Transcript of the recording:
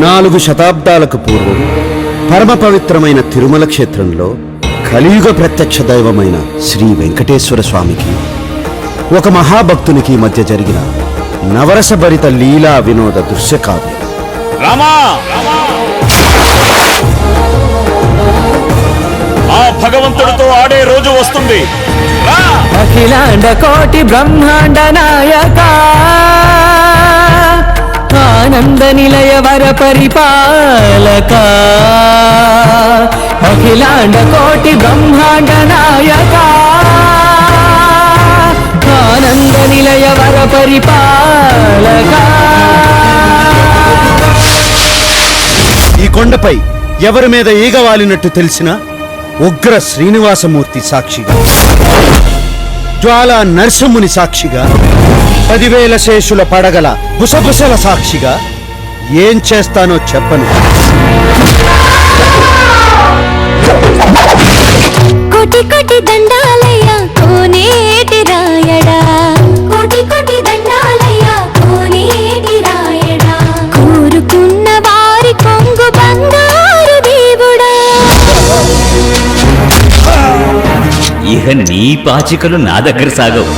నాలుగు శతాబ్దాలకు పూర్వం పరమ పవిత్రమైన తిరుమల క్షేత్రంలో కలియుగ ప్రత్యక్ష దైవమైన శ్రీ వెంకటేశ్వర స్వామికి ఒక మహాభక్తునికి మధ్య జరిగిన నవరసభరిత లీలా వినోద దృశ్యకావ్యం. రామా! ఆడే రోజు వస్తుంది. అఖిలాండ కోటి బ్రహ్మాండ నాయక ఆనంద నిలయ వర పరిపాలక. అఖిలాండ కోటి బ్రహ్మాండ నాయక ఆనంద నిలయ వర పరిపాలక. ఈ కొండపై ఎవరి మీద ఈగ వాలినట్టు తెలిసిన ఉగ్ర శ్రీనివాసమూర్తి సాక్షిగా. జ్వాల నరసింహుని సాక్షిగా. పదివేల శేషుల పడగల బుసబుసల సాక్షిగా. ఏం చేస్తానో చెప్పను. ఇహ నీ పాచికలు నా దగ్గర సాగవు.